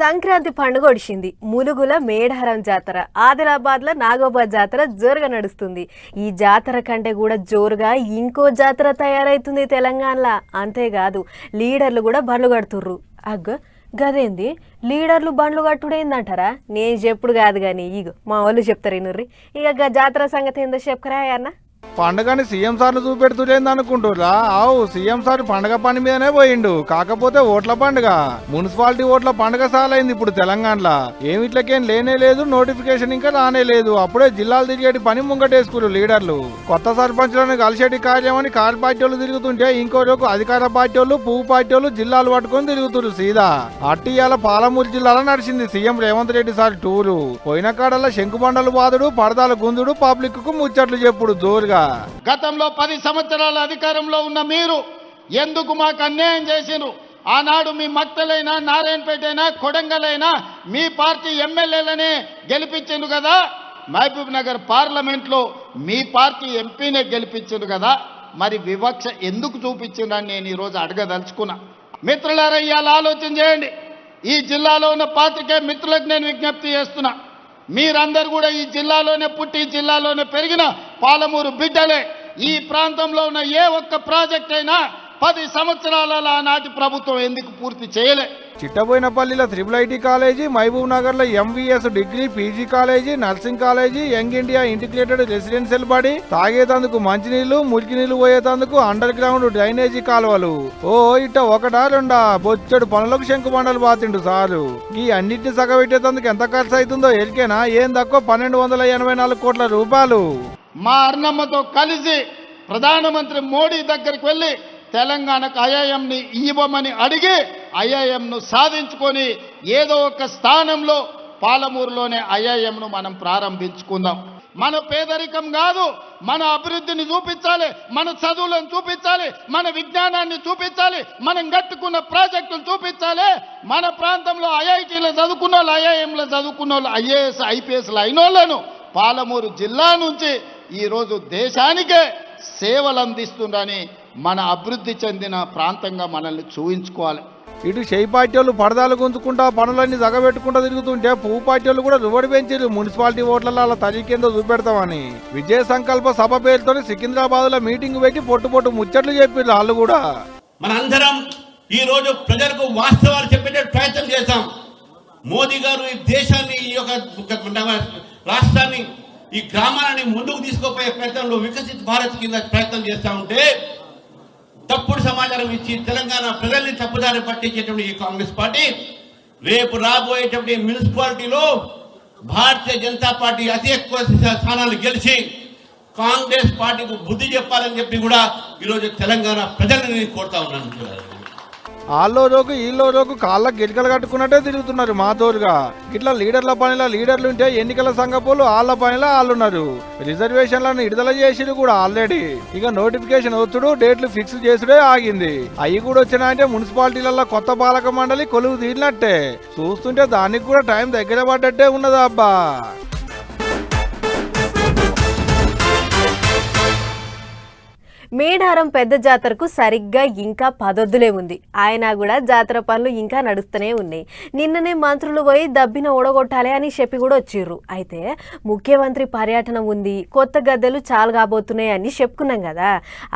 సంక్రాంతి పండుగ వచ్చింది ములుగుల మేడారం జాతర ఆదిలాబాద్లో నాగోబాద్ జాతర జోరుగా నడుస్తుంది. ఈ జాతర కంటే కూడా జోరుగా ఇంకో జాతర తయారైతుంది తెలంగాణలో. అంతేకాదు లీడర్లు కూడా బండ్లు కడుతుర్రు. అగ్గ గదేంది? లీడర్లు బండ్లు కట్టుడేందంటారా? నేను చెప్పుడు కాదు కానీ ఇగో మా వాళ్ళు చెప్తారు ఇనుర్రి. ఇక జాతర సంగతి ఏందో చెప్పరా అన్న. పండగని సీఎం సార్లు చూపెడుతులేదు అనుకుంటురా ఆవు సీఎం సార్ పండగ పని మీదనే పోయిండు. కాకపోతే ఓట్ల పండుగ. మున్సిపాలిటీ ఓట్ల పండగ సాలైంది ఇప్పుడు తెలంగాణలో. ఏమిట్లకేం లేనే లేదు నోటిఫికేషన్ ఇంకా రానే లేదు. అప్పుడే జిల్లాలు తిరిగేటి పని ముంగటేసుకురు లీడర్లు. కొత్త సర్పంచ్లను కలిసేటి కార్యమని కార్ పార్టీ వాళ్ళు తిరుగుతుంటే ఇంకో రోజు అధికార పార్టీ వాళ్ళు పువ్వు పార్టీ వాళ్ళు జిల్లాలు పట్టుకొని తిరుగుతురు సీదా. అట్టియాల పాలమూరు జిల్లాలో నడిచింది CM Revanth Reddy sir tour. పోయిన కాడల్లో శంకుబండలు బాదుడు పరదాల గుందుడు పబ్లిక్కు ముచ్చట్లు చెప్పుడు జోరుగా. గతంలో పది సంవత్సరాల అధికారంలో ఉన్న మీరు ఎందుకు మాకు అన్యాయం చేసిరు? ఆనాడు మీ మక్తలైనా అయినా కొడంగలైనా మీ పార్టీ ఎమ్మెల్యేలనే గెలిపించిండు కదా? మహబూబ్ నగర్ పార్లమెంట్లో మీ పార్టీ ఎంపీనే గెలిపించిండు కదా? మరి వివక్ష ఎందుకు చూపించిందని నేను ఈరోజు అడగదలుచుకున్నా. మిత్రులారా ఇవాళ ఆలోచన చేయండి. ఈ జిల్లాలో ఉన్న పాత్రికే మిత్రులకు నేను విజ్ఞప్తి చేస్తున్నా. మీరందరూ కూడా ఈ జిల్లాలోనే పుట్టి ఈ జిల్లాలోనే పెరిగిన పాలమూరు బిడ్డలే. ఈ ప్రాంతంలో ఉన్న ఏ ఒక్క ప్రాజెక్ట్ అయినా పది సంవత్సరాల నాటి ప్రభుత్వం ఎందుకు పూర్తి చేయలే? చిట్టబోయినపల్లిలో త్రిబుల్ ఐటీ కాలేజీ మహబూబ్ నగర్లో MVS degree PG college nursing college young India integrated residential బడి తాగేతందుకు మంచినీళ్ళు మురికి నీళ్ళు పోయేతందుకు అండర్ గ్రౌండ్ డ్రైనేజీ కాలువలు. ఓ ఇట్ట ఒకటా రెండా? బొచ్చడు పనులకు శంకుబండలు బాతిండు సారు. ఈ అన్నిటిని సగబెట్టేందుకు ఎంత ఖర్చు అవుతుందో ఎరికేనా ఏం తక్కువ పన్నెండు వందల ఎనభై నాలుగు కోట్ల రూపాయలు. మా అన్నమ్మతో కలిసి ప్రధానమంత్రి మోడీ దగ్గరికి వెళ్ళి తెలంగాణకు ఐఐఎంని ఇవ్వమని అడిగి ఐఐఎంను సాధించుకొని ఏదో ఒక స్థానంలో పాలమూరులోనే ఐఐఎంను మనం ప్రారంభించుకుందాం. మన పేదరికం కాదు మన అభివృద్ధిని చూపించాలి మన చదువులను చూపించాలి మన విజ్ఞానాన్ని చూపించాలి మనం కట్టుకున్న ప్రాజెక్టులు చూపించాలి. మన ప్రాంతంలో ఐఐటీలో చదువుకున్న వాళ్ళు ఐఐఎంలో చదువుకున్న వాళ్ళు ఐఏఎస్ ఐపీఎస్లు అయిన వాళ్ళను పాలమూరు జిల్లా నుంచి ఈరోజు దేశానికే సేవలు అందిస్తుండని మన అభివృద్ధి చెందిన ప్రాంతంగా మనల్ని చూయించుకోవాలి. ఇటు చేయి పార్టీ వాళ్ళు పరదాలు గుంజుకుంటా పనులన్నీ జగబెట్టుకుంటా తిరుగుతుంటే పువ్వు పార్టీ వాళ్ళు కూడా రువడి పెంచారు మున్సిపాలిటీ ఓట్లలో అలా తనిఖీందో చూపెడతామని. విజయ సంకల్ప సభ పేరుతో సికింద్రాబాద్లో మీటింగ్ పెట్టి పొట్టు పొట్టు ముచ్చట్లు చెప్పారు వాళ్ళు కూడా. మనందరం ఈ రోజు ప్రజలకు వాస్తవాలు చెప్పే ప్రయత్నం చేశాం. మోదీ గారు ఈ దేశాన్ని ఈ యొక్క రాష్ట్రాన్ని ఈ గ్రామాలని ముందుకు తీసుకుపోయే ప్రయత్నంలో వికసిత్ భారత్ కింద ప్రయత్నం చేస్తా ఉంటే తప్పుడు సమాచారం ఇచ్చి తెలంగాణ ప్రజల్ని తప్పుదారి పట్టించేటువంటి ఈ కాంగ్రెస్ పార్టీ రేపు రాబోయేటువంటి మున్సిపాలిటీలో భారతీయ జనతా పార్టీ అతి ఎక్కువ స్థానాలు గెలిచి కాంగ్రెస్ పార్టీకి బుద్ధి చెప్పాలని చెప్పి కూడా ఈరోజు తెలంగాణ ప్రజల్ని నేను కోరుతా ఉన్నాను. వాళ్ళో రోజు రోగు ఈల్లో రోగు కాళ్ళ గిరికలు కట్టుకున్నట్టే తిరుగుతున్నారు మా తోరుగా ఇట్లా లీడర్ల పనిలో లీడర్లు ఉంటే ఎన్నికల సంఘపోలు వాళ్ళ పనిలో వాళ్ళున్నారు రిజర్వేషన్లను విడుదల చేసిరు కూడా ఆల్రెడీ. ఇక నోటిఫికేషన్ వచ్చుడు డేట్లు ఫిక్స్ చేసుడే ఆగింది. అవి కూడా వచ్చినాయంటే మున్సిపాలిటీలలో కొత్త పాలక మండలి కొలువు తీరినట్టే. చూస్తుంటే దానికి కూడా టైం దగ్గర పడ్డట్టే ఉన్నదా అబ్బా. మేడారం పెద్ద జాతరకు సరిగ్గా ఇంకా పదొద్దులే ఉంది. ఆయన కూడా జాతర పనులు ఇంకా నడుస్తూనే ఉన్నాయి. నిన్ననే మంత్రులు పోయి దబ్బిన ఓడగొట్టాలి అని చెప్పి కూడా వచ్చిర్రు. అయితే ముఖ్యమంత్రి పర్యటన ఉంది. కొత్త గద్దెలు చాలు కాబోతున్నాయి అని చెప్పుకున్నాం కదా.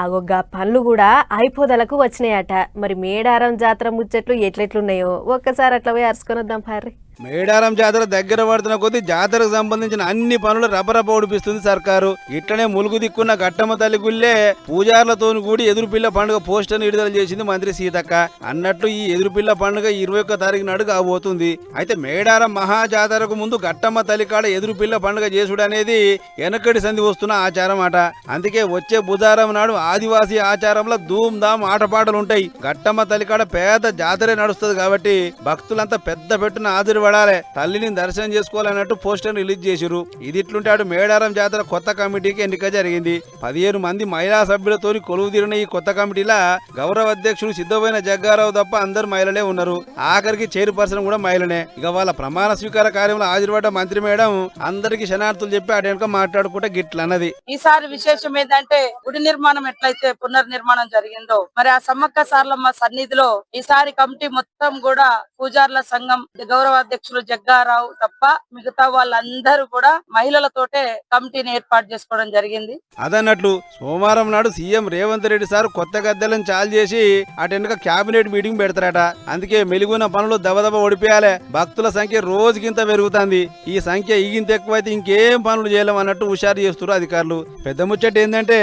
అగొగ్గ పనులు కూడా అయిపోదలకు వచ్చినాయట. మరి మేడారం జాతర ముచ్చట్లు ఎట్లెట్లున్నాయో ఒక్కసారి అట్లా పోయి అరుచుకొని వద్దాం పార్రి. మేడారం జాతర దగ్గర పడుతున్న కొద్దీ జాతరకు సంబంధించిన అన్ని పనులు రబరబ ఉడిపిస్తుంది సర్కారు. ఇట్లనే ములుగు దిక్కున్న గట్టమ్మ తల్లి గుళ్ళే పూజార్లతో కూడి ఎదురుపిల్ల పండుగ పోస్టర్ విడుదల చేసింది మంత్రి సీతక్క. అన్నట్లు ఈ ఎదురుపిల్ల పండుగ ఇరవై ఒక్క తారీఖు నాడు కాబోతుంది. అయితే మేడారం మహా జాతరకు ముందు గట్టమ్మ తల్లి కాడ ఎదురుపిల్ల పండుగ చేసుడు అనేది వెనకటి సంధి వస్తున్న ఆచారం అట అందుకే వచ్చే బుధారం నాడు ఆదివాసీ ఆచారంలో ధూమ్ ధామ్ ఆటపాటలు ఉంటాయి గట్టమ్మ తల్లి కాడ పేద జాతరే నడుస్తుంది కాబట్టి భక్తులంతా పెద్ద పెట్టున ఆదిరి పడాలి. తల్లిని దర్శనం చేసుకోవాలన్నట్టు పోస్టర్ రిలీజ్ చేసిరు ఇది ఇట్లుంటే అటు మేడారం జాతర కొత్త కమిటీకి ఎన్నిక జరిగింది. పదిహేను మంది మహిళా సభ్యులతో కొలువు తీరిన ఈ కొత్త కమిటీలా గౌరవ అధ్యక్షుడు సిద్ధమైన జగ్గారావు తప్ప అందరు మహిళలే ఉన్నారు. ఆఖరికి చైర్పర్సన్ కూడా మహిళనే. ఇక వాళ్ళ ప్రమాణ స్వీకార కార్యంలో హాజరుపడ్డ మంత్రి మేడం అందరికి శనార్థులు చెప్పి అటు మాట్లాడుకుంటే గిట్లన్నది. ఈసారి విశేషం ఏంటంటే గుడి నిర్మాణం ఎట్లయితే పునర్నిర్మాణం జరిగిందో మరి ఆ సమ్మక్క సార్లమ్మ సన్నిధిలో ఈసారి కమిటీ మొత్తం కూడా పూజార్ల సంఘం గౌరవ అధ్యక్షులు జగ్గారావు తప్ప మిగతా వాళ్ళందరూ కూడా మహిళలతోటే కమిటీని ఏర్పాటు చేసుకోవడం జరిగింది. అదన్నట్లు సోమవారం నాడు సీఎం రేవంత్ రెడ్డి సార్ కొత్త గద్దెలను చాలు చేసి అటు కేబినెట్ క్యాబినెట్ మీటింగ్ పెడతారట. అందుకే మెలుగున పనులు దబదబ ఒడిపేయాలి. భక్తుల సంఖ్య రోజుకింత పెరుగుతుంది. ఈ సంఖ్య ఈగింత ఎక్కువైతే ఇంకేం పనులు చేయలేం అన్నట్టు హుషారు చేస్తున్నారు అధికారులు. పెద్ద ముచ్చట ఏంటంటే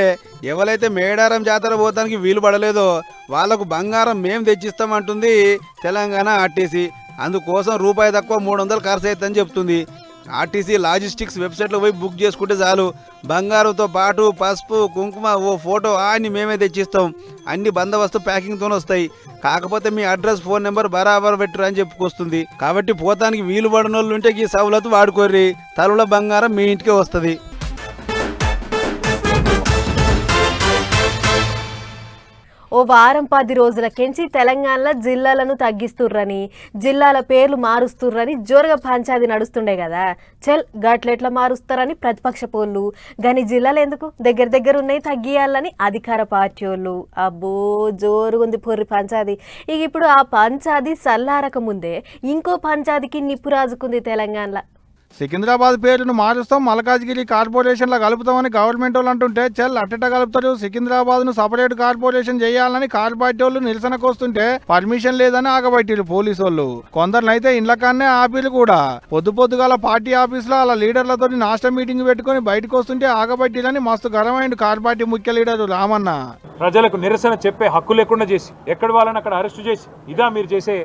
ఎవరైతే మేడారం జాతర పోతానికి వీలు పడలేదో వాళ్ళకు బంగారం మేము తెచ్చిస్తామంటుంది తెలంగాణ ఆర్టీసీ. అందుకోసం రూపాయి తక్కువ మూడు వందలు ఖర్చు అవుతుందని చెప్తుంది. ఆర్టీసీ లాజిస్టిక్స్ వెబ్సైట్లో పోయి బుక్ చేసుకుంటే చాలు. బంగారంతో పాటు పసుపు కుంకుమ ఓ ఫోటో అన్ని మేమే తెచ్చిస్తాం. అన్ని బందోబస్తు ప్యాకింగ్తోనే వస్తాయి. కాకపోతే మీ అడ్రస్ ఫోన్ నెంబర్ బరాబర్ పెట్టరు అని చెప్పుకొస్తుంది కాబట్టి పోతానికి వీలు పడిన వాళ్ళు ఉంటే ఈ సవలతు వాడుకోర్రి. తలలో బంగారం మీ ఇంటికే వస్తుంది. ఓ వారం పది రోజుల కెంచి తెలంగాణలో జిల్లాలను తగ్గిస్తుర్రని జిల్లాల పేర్లు మారుస్తుర్రని జోరుగా పంచాది నడుస్తుండే కదా చెల్ గట్లెట్లా మారుస్తారని ప్రతిపక్ష పోళ్ళు గని జిల్లాలు ఎందుకు దగ్గర దగ్గర ఉన్నాయి తగ్గియాలని అధికార పార్టీ వాళ్ళు అబ్బో జోరుగుంది పొర్రి పంచాది ఇక ఇప్పుడు ఆ పంచాది సల్లారక ముందే ఇంకో పంచాదికి నిప్పు రాజుకుంది తెలంగాణలో. సికింద్రాబాద్ పేరును మారుస్తాం మల్కాజ్గిరి కార్పొరేషన్లో కలుపుతామని గవర్నమెంట్ వాళ్ళు అంటుంటే చెల్ అట్టట కలుపుతారు. సికింద్రాబాద్ను సపరేట్ కార్పొరేషన్ చేయాలని కార్ పార్టీ వాళ్ళు నిరసనకు వస్తుంటే పర్మిషన్ లేదని ఆగబట్టిరు పోలీసు వాళ్ళు. కొందరినైతే ఇండ్లకాన్నే ఆపిలు కూడా. పొద్దు పొద్దుగాల పార్టీ ఆఫీసులో అలా లీడర్లతో నాష్ట మీటింగ్ పెట్టుకొని బయటకు వస్తుంటే ఆగబట్టిరని మస్తు గరమైండు కార్ పార్టీ ముఖ్య లీడరు రామన్న. ప్రజలకు నిరసన చెప్పే హక్కు లేకుండా చేసి ఎక్కడ వాళ్ళని అక్కడ అరెస్టు చేసి ఇదా మీరు చేసే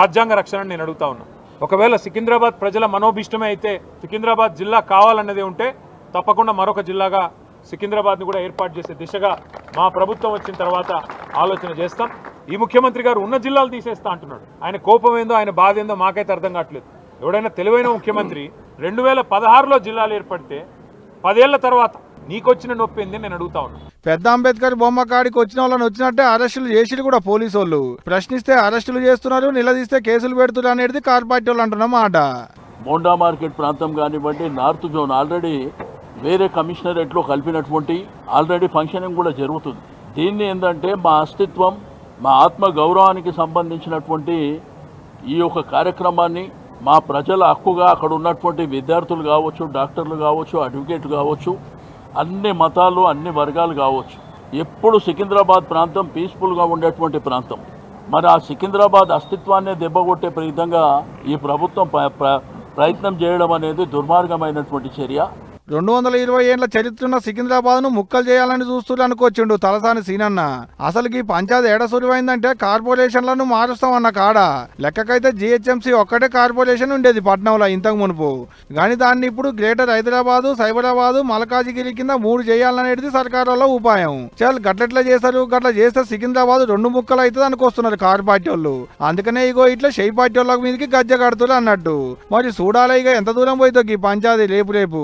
రాజ్యాంగ రక్షణ నేను అడుగుతా ఉన్నా. ఒకవేళ సికింద్రాబాద్ ప్రజల మనోభిష్టమే అయితే సికింద్రాబాద్ జిల్లా కావాలన్నదే ఉంటే తప్పకుండా మరొక జిల్లాగా సికింద్రాబాద్ని కూడా ఏర్పాటు చేసే దిశగా మా ప్రభుత్వం వచ్చిన తర్వాత ఆలోచన చేస్తాం. ఈ ముఖ్యమంత్రి గారు ఉన్న జిల్లాలు తీసేస్తా అంటున్నాడు. ఆయన కోపం ఏందో ఆయన బాధ ఏందో మాకైతే అర్థం కావట్లేదు. ఎవడైనా తెలివైన ముఖ్యమంత్రి రెండు వేల పదహారులో జిల్లాలు ఏర్పడితే పదేళ్ళ తర్వాత నీకొచ్చిన నొప్పి ఏంది నేను అడుగుతా ఉన్నా. పెద్ద అంబేద్కర్ బొమ్మ కాడికి వచ్చిన వాళ్ళని వచ్చినట్టే అరెస్టులు చేసిరు కూడా పోలీసు వాళ్ళు. ప్రశ్నిస్తే అరెస్టులు చేస్తున్నారు నిలదీస్తే కేసులు పెడుతున్నారు అనేది కార్ పార్టీ వాళ్ళు అంటున్న మాట. మోండా మార్కెట్ ప్రాంతం కానివ్వండి నార్త్ జోన్ ఆల్రెడీ వేరే కమిషనరేట్లో కలిపినటువంటి ఆల్రెడీ ఫంక్షనింగ్ కూడా జరుగుతుంది. దీన్ని ఏంటంటే మా అస్తిత్వం మా ఆత్మ గౌరవానికి సంబంధించినటువంటి ఈ యొక్క కార్యక్రమాన్ని మా ప్రజల హక్కుగా అక్కడ ఉన్నటువంటి విద్యార్థులు కావచ్చు డాక్టర్లు కావచ్చు అడ్వకేట్లు కావచ్చు అన్ని మతాలు అన్ని వర్గాలు కావచ్చు. ఎప్పుడు సికింద్రాబాద్ ప్రాంతం పీస్ఫుల్గా ఉండేటువంటి ప్రాంతం. మరి ఆ సికింద్రాబాద్ అస్తిత్వాన్నే దెబ్బగొట్టే విధంగా ఈ ప్రభుత్వం ప్ర- ప్ర- ప్రయత్నం చేయడం అనేది దుర్మార్గమైనటువంటి చర్య. రెండు వందల ఇరవై ఏళ్ళ చరిత్రన్న సికింద్రాబాద్ను ముక్కలు చేయాలని చూస్తున్నారు అనుకొచ్చిండు తలసాని సీనన్న. అసలుకి పంచాయతీ ఏడ సులువైందంటే కార్పొరేషన్లను మారుస్తామన్న కాడ. లెక్కకైతే జిహెచ్ఎంసీ ఒక్కటే కార్పొరేషన్ ఉండేది పట్నంలో ఇంతకు మునుపు. కానీ దాన్ని ఇప్పుడు గ్రేటర్ హైదరాబాదు సైబరాబాదు మలకాజిగిరి కింద మూడు చేయాలనేది సర్కారులో ఉపాయం. చాలు గట్లెట్లా చేస్తారు గట్ల చేస్తే సికింద్రాబాద్ రెండు ముక్కలు అవుతుంది అనుకొస్తున్నారు కార్ పార్టీ వాళ్ళు అందుకనే ఇగో ఇట్లా షెయి పార్టీ వాళ్ళ మీదకి గజ్జ కడుతున్నారు అన్నట్టు. మరి చూడాలి ఇక ఎంత దూరం పోయితో ఈ పంచాయతీ రేపు రేపు.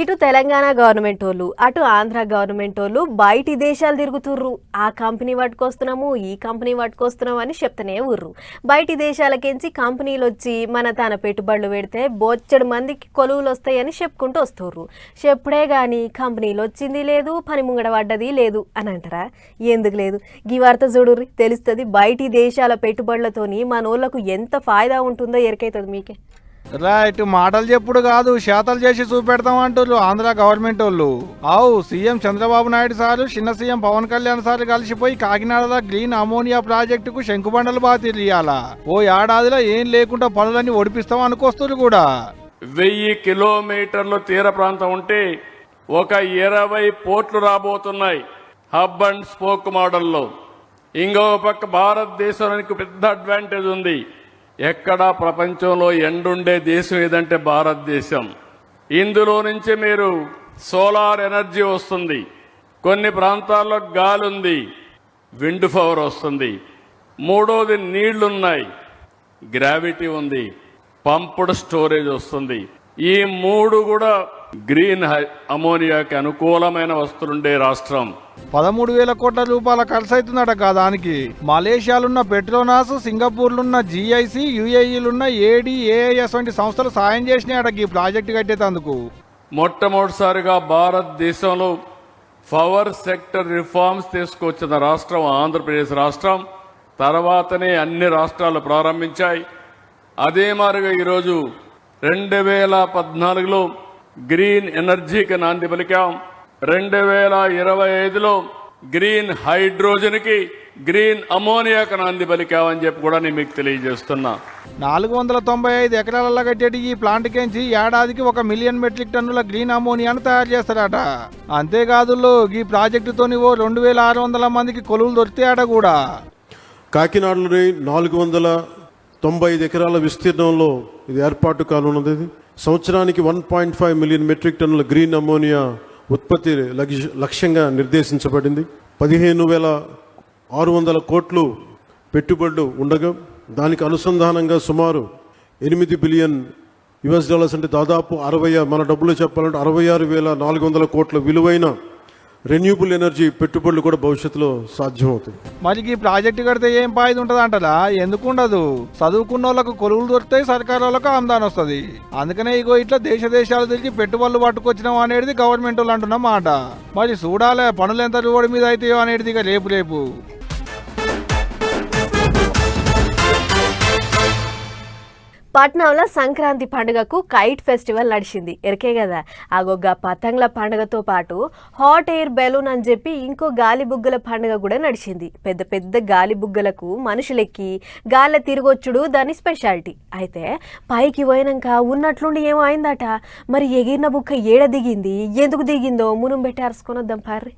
ఇటు తెలంగాణ గవర్నమెంట్ వాళ్ళు అటు ఆంధ్ర గవర్నమెంట్ వాళ్ళు బయటి దేశాలు తిరుగుతుర్రు. ఆ కంపెనీ పట్టుకొస్తున్నాము ఈ కంపెనీ పట్టుకొస్తున్నాము అని చెప్తూనే ఉర్రు. బయటి దేశాలకించి కంపెనీలు వచ్చి మన తన పెట్టుబడులు పెడితే బొచ్చడు మందికి కొలువులు వస్తాయని చెప్పుకుంటూ వస్తుర్రు. చెప్పుడే కానీ కంపెనీలు వచ్చింది లేదు పని ముంగడ పడ్డది లేదు అని అంటారా? ఎందుకు లేదు? గీ వార్త చూడుర్రి తెలుస్తుంది బయటి దేశాల పెట్టుబడులతోని మనోళ్ళకు ఎంత ఫాయిదా ఉంటుందో ఎరికైతుంది మీకే. రైట్ మాటలు చెప్పుడు కాదు శాతలు చేసి చూపెడతాం అంటారు ఆంధ్ర గవర్నమెంట్ వాళ్ళు. అవు సీఎం చంద్రబాబు నాయుడు సారు చిన్న సీఎం పవన్ కళ్యాణ్ సార్ కలిసిపోయి కాకినాడలో గ్రీన్ అమోనియా ప్రాజెక్టుకు శంకుబండలు బాతిరు ఇయ్యాల. ఓ ఏడాదిలో ఏం లేకుండా పనులన్నీ ఒడిపిస్తాం అనుకొస్తున్నారు కూడా. వెయ్యి కిలోమీటర్లు తీర ప్రాంతం ఉంటే ఒక ఇరవై పోర్ట్లు రాబోతున్నాయి. హబ్ అండ్ స్పోక్ మోడల్లో. ఇంకో పక్క భారతదేశానికి పెద్ద అడ్వాంటేజ్ ఉంది. ఎక్కడా ప్రపంచంలో ఎండుండే దేశం ఏదంటే భారతదేశం. ఇందులో నుంచి మీరు సోలార్ ఎనర్జీ వస్తుంది. కొన్ని ప్రాంతాల్లో గాలి ఉంది విండ్ పవర్ వస్తుంది. మూడోది నీళ్ళున్నాయి. గ్రావిటీ ఉంది. పంప్డ్ స్టోరేజ్ వస్తుంది. ఈ మూడు కూడా గ్రీన్ అమోనియాకి అనుకూలమైన వస్తువులుండే రాష్ట్రం. పదమూడు వేల కోట్ల రూపాయల ఖర్చు అవుతుందట దానికి. మలేషియాలున్న పెట్రోనాస్ సింగపూర్లున్న జిఐసి యుఏఈలున్న ఏడి ఏఐఎస్ వంటి సంస్థలు సాయం చేసినాయట ఈ ప్రాజెక్టు కట్టేటందుకు. మొట్టమొదటిసారిగా భారతదేశంలో పవర్ సెక్టర్ రిఫార్మ్స్ తీసుకొచ్చిన రాష్ట్రం ఆంధ్రప్రదేశ్ రాష్ట్రం. తర్వాతనే అన్ని రాష్ట్రాలు ప్రారంభించాయి. అదే మాదిరిగా ఈరోజు రెండు వేల పద్నాలుగులో గ్రీన్ ఎనర్జీకి నాంది పలికాం. రెండు వేల ఇరవై ఐదులో గ్రీన్ హైడ్రోజన్కి గ్రీన్ అమోనియాకి నాంది పలికామని చెప్పి కూడా నేను మీకు తెలియజేస్తున్నా. నాలుగు వందల తొంభై ఐదు ఎకరాలలో కట్టేటి ఈ ప్లాంట్ కెంచి ఏడాదికి ఒక మిలియన్ మెట్రిక్ టన్నుల గ్రీన్ అమోనియాను తయారు చేస్తారట. అంతేకాదు ఈ ప్రాజెక్టుతోని ఓ రెండు వేల ఆరు వందల మందికి కొలువులు దొరుకుతాయట కూడా. కాకినాడలోని నాలుగు వందల తొంభై ఐదు ఎకరాల విస్తీర్ణంలో ఇది ఏర్పాటు కానున్నది ఇది. సంవత్సరానికి one point five million metric టన్నుల గ్రీన్ అమోనియా ఉత్పత్తి లక్ష్యంగా నిర్దేశించబడింది పదిహేను వేల ఆరు వందల కోట్లు పెట్టుబడులు ఉండగా దానికి అనుసంధానంగా సుమారు ఎనిమిది బిలియన్ యుఎస్ డాలర్స్ అంటే దాదాపు అరవై మన డబ్బులు చెప్పాలంటే అరవై ఆరు వేల నాలుగు వందల కోట్ల విలువైన రెన్యూబుల్ ఎనర్జీ పెట్టుబడులు కూడా భవిష్యత్తులో సాధ్యమవుతాయి. మరి ఈ ప్రాజెక్టు కడితే ఏం పాయిది ఉంటుంది అంటారా ఎందుకు ఉండదు? చదువుకున్న వాళ్ళకు కొలువులు దొరుకుతాయి సర్కారు వాళ్ళకు ఆమ్దాన్ వస్తుంది. అందుకనే ఇగో ఇట్లా దేశ దేశాలు తిరిగి పెట్టుబడులు పట్టుకొచ్చినాం అనేది గవర్నమెంట్ వాళ్ళు అంటున్న మాట. మరి చూడాలి పనులు ఎంత రోడ్డు మీద అవుతాయో అనేది ఇక రేపు రేపు. పట్నంలో సంక్రాంతి పండుగకు కైట్ ఫెస్టివల్ నడిచింది. ఎరికే కదా ఆగొగ్గ పతంగ్ల పండుగతో పాటు హాట్ ఎయిర్ బెలూన్ అని చెప్పి ఇంకో గాలి బుగ్గల పండుగ కూడా నడిచింది. పెద్ద పెద్ద గాలి బుగ్గలకు మనుషులెక్కి గాలి తిరగొచ్చుడు దాని స్పెషాలిటీ. అయితే పైకి పోయినాక ఉన్నట్లుండి ఏమో అయిందట. మరి ఎగిరిన బుక్క ఏడ దిగింది? ఎందుకు దిగిందో మునం పెట్టి అరుసుకొని వద్దాం పార్రీ.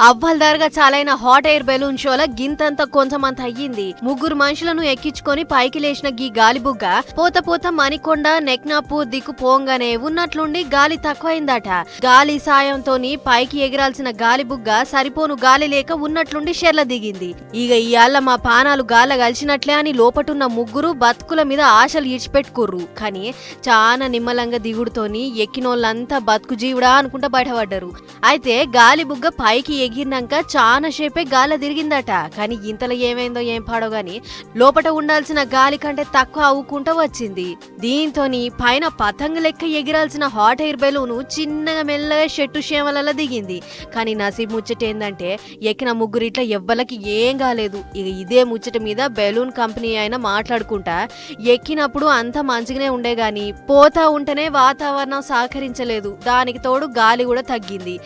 అవ్వల్దారుగా చాలైన హాట్ ఎయిర్ బెలూన్ షోల గింతంత కొంచెమంత అయ్యింది. ముగ్గురు మనుషులను ఎక్కించుకొని పైకి లేచిన గీ గాలిబుగ్గ పోత పోత మణికొండ నెక్నాపు దిక్కు పోంగానే ఉన్నట్లుండి గాలి తక్కువైందట. గాలి సాయంతోని పైకి ఎగిరాల్సిన గాలిబుగ్గ సరిపోను గాలి లేక ఉన్నట్లుండి షెర్ల దిగింది. ఇక ఇయాల మా పానాలు గాల కలిసినట్లే అని లోపటున్న ముగ్గురు బతుకుల మీద ఆశలు ఇడిచిపెట్టుకుర్రు కానీ చాలా నిమ్మలంగా దిగుడుతోని ఎక్కినోళ్ళంతా బతుకు జీవుడా అనుకుంటా బయటపడ్డారు. అయితే గాలి బుగ్గ పైకి ఎగిరినాక చాలా సేపే గాలి తిరిగిందట. కానీ ఇంతలో ఏమైందో ఏం పాడో గాని లోపట ఉండాల్సిన గాలి కంటే తక్కువ అవ్వుకుంటూ వచ్చింది. దీంతోని పైన పతంగ లెక్క ఎగిరాల్సిన హాట్ ఎయిర్ బెలూను చిన్నగా మెల్లగా చెట్టు చేమలలో దిగింది. కానీ నసీబ్ ముచ్చట ఏంటంటే ఎక్కిన ముగ్గురు ఇట్లా ఎవ్వలకి ఏం కాలేదు ఇక ఇదే ముచ్చట మీద బెలూన్ కంపెనీ అయినా మాట్లాడుకుంటా ఎక్కినప్పుడు అంత మంచిగానే ఉండే గాని పోతా ఉంటేనే వాతావరణం సహకరించలేదు. దానికి తోడు గాలి కూడా తగ్గింది.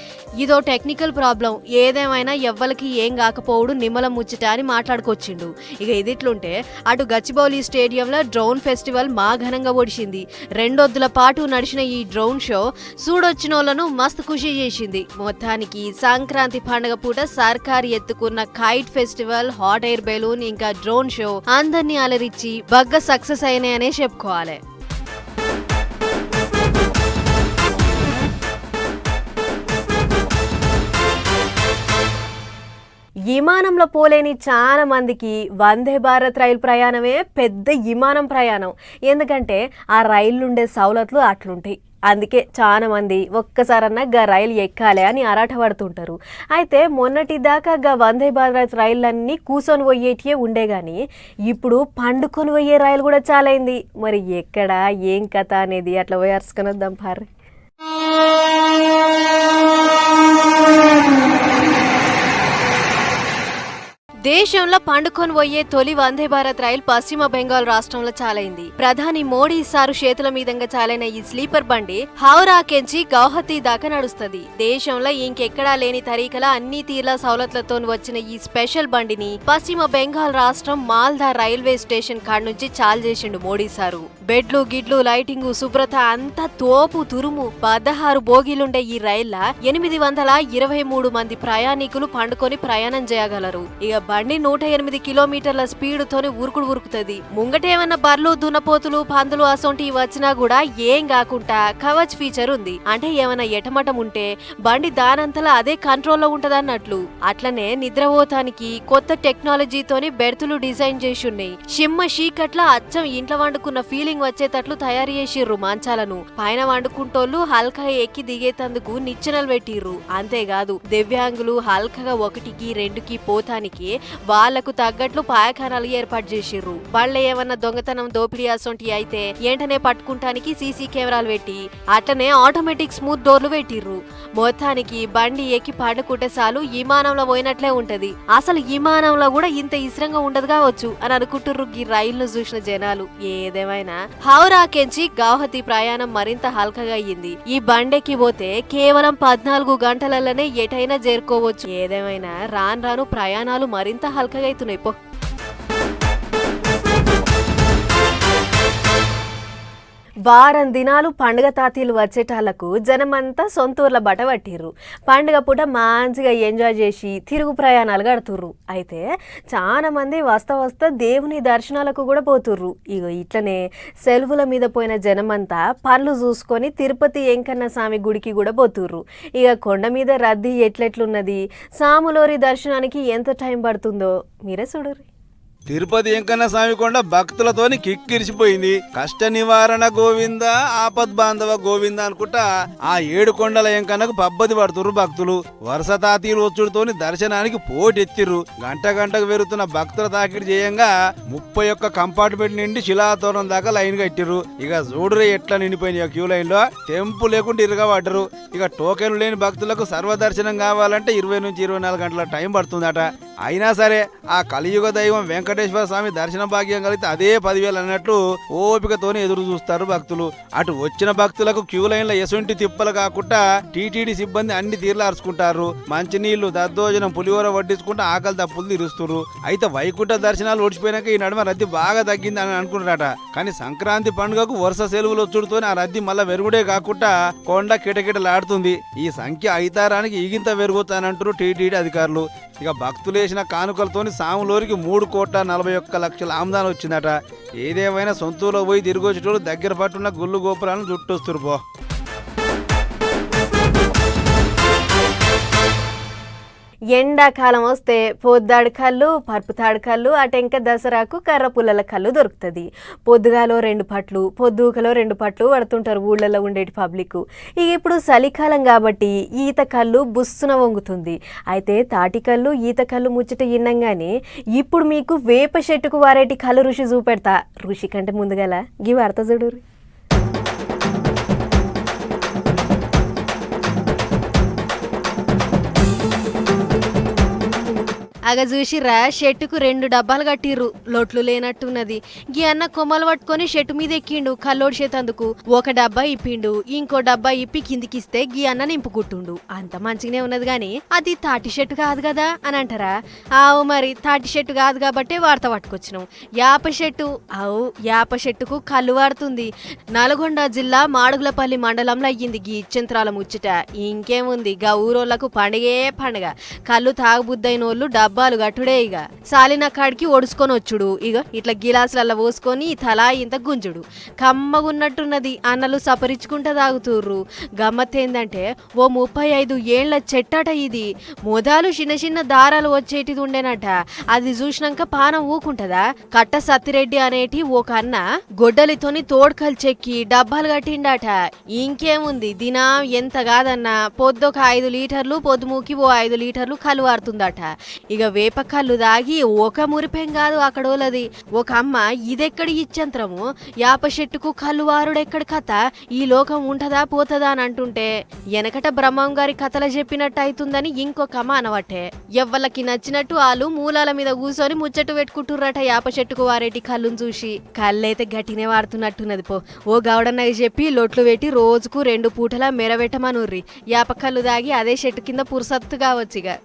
ఇదో టెక్నికల్ ప్రాబ్లం. ఏదేమైనా ఎవ్వలకి ఏం కాకపోవుడు నిమ్మల ముచ్చట అని మాట్లాడుకొచ్చిండు. ఇక ఇదిట్లుంటే అటు గచ్చిబౌలి స్టేడియంలో డ్రోన్ ఫెస్టివల్ మా ఘనంగా ఒడిచింది రెండొద్దుల పాటు నడిచిన ఈ డ్రోన్ షో చూడొచ్చినోళ్ళను మస్తు ఖుషి చేసింది. మొత్తానికి సంక్రాంతి పండుగ పూట సర్కార్ ఎత్తుకున్న kite festival hot air balloon ఇంకా డ్రోన్ షో అందరినీ అలరిచ్చి బగ్గ సక్సెస్ అయినాయనే చెప్పుకోవాలి. విమానంలో పోలేని చాలా మందికి వందే భారత్ రైలు ప్రయాణమే పెద్ద విమానం ప్రయాణం. ఎందుకంటే ఆ రైళ్ళు ఉండే సౌలతులు అట్లుంటాయి. అందుకే చాలా మంది ఒక్కసారన్నా గా రైలు ఎక్కాలి అని ఆరాటపడుతుంటారు అయితే మొన్నటి దాకా గా వందే భారత్ రైళ్ళన్నీ కూర్చొని పోయేటియే ఉండే కానీ ఇప్పుడు పండుకొని పోయే రైలు కూడా చాలైంది. అయింది మరి ఎక్కడ ఏం కథ అనేది అట్లా పోయి అరుచుకొని వద్దాం పార్ దేశంలో పండుకొని పోయే తొలి వందే భారత్ రైలు పశ్చిమ బెంగాల్ రాష్ట్రంలో చాలైంది. ప్రధాని మోడీ సారు చేతుల మీదంగా చాలైన ఈ స్లీపర్ బండి హౌరాకెంచి గౌహతి దాకా నడుస్తుంది. దేశంలో ఇంకెక్కడా లేని తరీకల అన్ని తీర్ల సౌలతులతో వచ్చిన ఈ స్పెషల్ బండిని పశ్చిమ బెంగాల్ రాష్ట్రం మాల్దా రైల్వే స్టేషన్ కాడ నుంచి చాలు చేసిండు మోడీ సారు. బెడ్లు గిడ్లు లైటింగ్ శుభ్రత అంతా తోపు తురుము. పదహారు బోగీలుండే ఈ రైళ్ళ ఎనిమిది వందల ఇరవై మూడు మంది ప్రయాణికులు పండుకొని ప్రయాణం చేయగలరు. ఇక బండి నూట ఎనిమిది కిలోమీటర్ల స్పీడ్తోనే ఉరుకుడు ఉరుకుతుంది. ముంగటేమన్నా బర్లు దున్నపోతులు పందులు అసొంటివి వచ్చినా కూడా ఏం కాకుండా కవచ్ ఫీచర్ ఉంది. అంటే ఏమైనా ఎటమటం ఉంటే బండి దానంతలా అదే కంట్రోల్లో ఉంటదన్నట్లు. అట్లనే నిద్రపోతానికి కొత్త టెక్నాలజీతోని బెర్తులు డిజైన్ చేసి ఉన్నాయి షిమ్మ షీకట్ల అచ్చం ఇంట్లో వండుకున్న ఫీలింగ్ వచ్చేటట్లు తయారు చేసిర్రు మంచాలను. పైన వండుకుంటోళ్ళు హల్కా ఎక్కి దిగేతందుకు నిచ్చెనలు పెట్టిర్రు. అంతేకాదు దివ్యాంగులు హల్కగా ఒకటికి రెండుకి పోతానికి వాళ్ళకు తగ్గట్లు పాయఖానాలు ఏర్పాటు చేసిర్రు. వాళ్ళ ఏమన్నా దొంగతనం దోపిడీ అసొంటి అయితే వెంటనే పట్టుకుంటానికి సీసీ కెమెరాలు పెట్టి అట్లనే ఆటోమేటిక్ స్మూత్ డోర్లు పెట్టిర్రు. మొత్తానికి బండి ఎక్కి పండుకుంటే చాలు విమానంలో పోయినట్లే ఉంటది. అసలు విమానంలో కూడా ఇంత ఇసరంగా ఉండదు కావచ్చు అని అనుకుంటుర్రు ఈ రైళ్ళు చూసిన జనాలు. ఏదేమైనా? హౌరాకెంచి గౌహతి ప్రయాణం మరింత హల్కగా అయ్యింది. ఈ బండెక్కి పోతే కేవలం పద్నాలుగు గంటలలోనే ఎటైనా చేరుకోవచ్చు. ఏదేమైనా? రాను రాను ప్రయాణాలు మరింత హల్కగా అవుతున్నాయి పో వారం దినాలు పండుగ తాతీలు వచ్చేటాళ్ళకు జనమంతా సొంతూర్ల బట పట్టిర్రు. పండుగ పూట మంచిగా ఎంజాయ్ చేసి తిరుగు ప్రయాణాలు గడుతుర్రు అయితే చాలా మంది వస్తా వస్తా దేవుని దర్శనాలకు కూడా పోతుర్రు. ఇగో ఇట్లనే సెలవుల మీద పోయిన జనమంతా పనులు చూసుకొని తిరుపతి వెంకన్న స్వామి గుడికి కూడా పోతుర్రు. ఇక కొండ మీద రద్దీ ఎట్లెట్లున్నది? సాములోరి దర్శనానికి ఎంత టైం పడుతుందో? మీరే చూడరు తిరుపతి వెంకన్న స్వామి కొండ భక్తులతోని కిక్కిరిసిపోయింది. కష్ట నివారణ గోవింద ఆపద్ బాంధవ గోవింద అనుకుంటా ఆ ఏడు కొండల వెంకన్నకు పబ్బది పడుతురు భక్తులు. వరుస తాతీలు వచ్చుడుతోని దర్శనానికి పోటెత్తిర్రు. గంట గంటకు పెరుగుతున్న భక్తుల తాకిడి చేయంగా ముప్పై ఒక్క కంపార్ట్మెంట్ నుండి శిలాతోరణం దాకా లైన్ కట్టిర్రు. ఇక జోడురే ఎట్లా నిండిపోయినాయి క్యూ లైన్లో టెంపు లేకుండా ఇరగబడ్డరు. పడ్డరు ఇక టోకెన్లు లేని భక్తులకు సర్వదర్శనం కావాలంటే ఇరవై నుంచి ఇరవై నాలుగు గంటల టైం పడుతుందట. అయినా సరే ఆ కలియుగ దైవం వెంకటేశ్వర స్వామి దర్శన భాగ్యం కలిగితే అదే పదివేలు అన్నట్లు ఓపికతోనే ఎదురు చూస్తారు భక్తులు. అటు వచ్చిన భక్తులకు క్యూ లైన్ల ఎసుంటి తిప్పలు కాకుండా టీటీడీ సిబ్బంది అన్ని తీర్లు అరుచుకుంటారు మంచినీళ్ళు దద్దోజనం పులిహోర వడ్డించుకుంటూ ఆకలి తప్పులు తీరుస్తున్నారు అయితే వైకుంఠ దర్శనాలు ఓడిచిపోయినాక ఈ నడుమ రద్దీ బాగా తగ్గింది అని అనుకుంటారట కానీ సంక్రాంతి పండుగకు వరుస సెలవులు వచ్చుడుతోనే ఆ రద్దీ మళ్ళా వెరుగుడే కాకుండా కొండ కిటకిటలాడుతుంది. ఈ సంఖ్య ఐతారానికి ఈగింత పెరుగుతానంటారు టీటీడీ అధికారులు. ఇక భక్తులు వేసిన కానుకలతోని సాములోరికి మూడు కోట్ల నలభై ఒక్క లక్షల ఆమ్దానం వచ్చిందట. ఏదేమైనా సొంతూరులో పోయి తిరిగి వచ్చేటోళ్ళు దగ్గర పట్టున్న గుళ్ళు గోపురాలను చుట్టొస్తురు పో. ఎండాకాలం వస్తే పొద్దాడు కళ్ళు పరుపుతాడు కళ్ళు అటెంక దసరాకు కర్ర పుల్లల కళ్ళు దొరుకుతుంది. పొద్దుగాలో రెండు పట్లు పొద్దుకలో రెండు పట్లు పడుతుంటారు ఊళ్ళలో ఉండేటి పబ్లిక్. ఇక ఇప్పుడు చలికాలం కాబట్టి ఈత కళ్ళు బుస్సున వంగుతుంది. అయితే తాటి కళ్ళు ఈత కళ్ళు ముచ్చట ఇన్నంగానే ఇప్పుడు మీకు వేప చెట్టుకు వారేటి కళ్ళు రుచి చూపెడతా. రుచి కంటే ముందుగల గీ వార్త చూడు అగ చూసిర్రా షెట్టుకు రెండు డబ్బాలు కట్టిర్రు. లోట్లు లేనట్టున్నది. గీ అన్న కొమ్మలు పట్టుకొని షెట్టు మీద ఎక్కిండు కల్లోడు చేతందుకు. ఒక డబ్బా ఇప్పిండు ఇంకో డబ్బా ఇప్పి కిందికిస్తే గీ అన్న నింపుకుంటుండు. అంత మంచిగానే ఉన్నది గాని అది తాటి షెట్టు కాదు కదా అని అంటారా? ఆవు మరి తాటి షెట్టు కాదు కాబట్టే వార్త పట్టుకొచ్చినాం. యాప షెట్టు ఆవు యాప చెట్టుకు కళ్ళు వాడుతుంది. నల్గొండ జిల్లా మాడుగులపల్లి మండలంలో అయ్యింది గీ ఇచ్చంత్రాల ముచ్చట. ఇంకేముంది? గా ఊరోళ్ళకు పండగే పండగ. కళ్ళు తాగుబుద్దైన వాళ్ళు డబ్బాలు గట్టుడే ఇక సాలిన కాడికి ఒడుచుకొని వచ్చుడు. ఇక ఇట్లా గిలాసులలో పోసుకొని తలా ఇంత గుంజుడు. కమ్మగున్నట్టున్నది అన్నలు సపరించుకుంటా తాగుతుర్రు. గమ్మత్తేందంటే ఓ ముప్పై ఐదు ఏళ్ళ చెట్టట ఇది. మొదలు చిన్న చిన్న దారాలు వచ్చేటిది ఉండేనట. అది చూసినాక పానం ఊకుంటదా? కట్ట సత్తిరెడ్డి అనేటి ఒక అన్న గొడ్డలితోని తోడ్కలు చెక్కి డబ్బాలు కట్టిండట. ఇంకేముంది? దినం ఎంత కాదన్నా? పొద్దొక ఐదు లీటర్లు పొద్దుమూకి ఓ ఐదు లీటర్లు కలువారుతుందట. ఇక ఇక వేప కళ్ళు దాగి ఒక మురిపేం కాదు అక్కడోలది ఒక అమ్మ ఇదెక్కడి ఇచ్చంత్రము? యాప చెట్టుకు కళ్ళు వారుడెక్కడి కథ? ఈ లోకం ఉంటదా పోతదా అని అంటుంటే వెనకట బ్రహ్మం గారి కథలు చెప్పినట్టు అవుతుందని ఇంకొక అమ్మ అనవట్టే. ఎవ్వలకి నచ్చినట్టు వాళ్ళు మూలాల మీద కూర్చొని ముచ్చట్టు పెట్టుకుంటుర్రట యాప చెట్టుకు వారేటి కళ్ళును చూసి. కళ్ళైతే గట్టినే వాడుతున్నట్టున్నది పో. ఓ గౌడన్నకి చెప్పి లొట్లు పెట్టి రోజుకు రెండు పూటలా మెరబెట్టమనుర్రి యాప కళ్ళు దాగి అదే చెట్టు కింద పురుసత్తుగా వచ్చిగా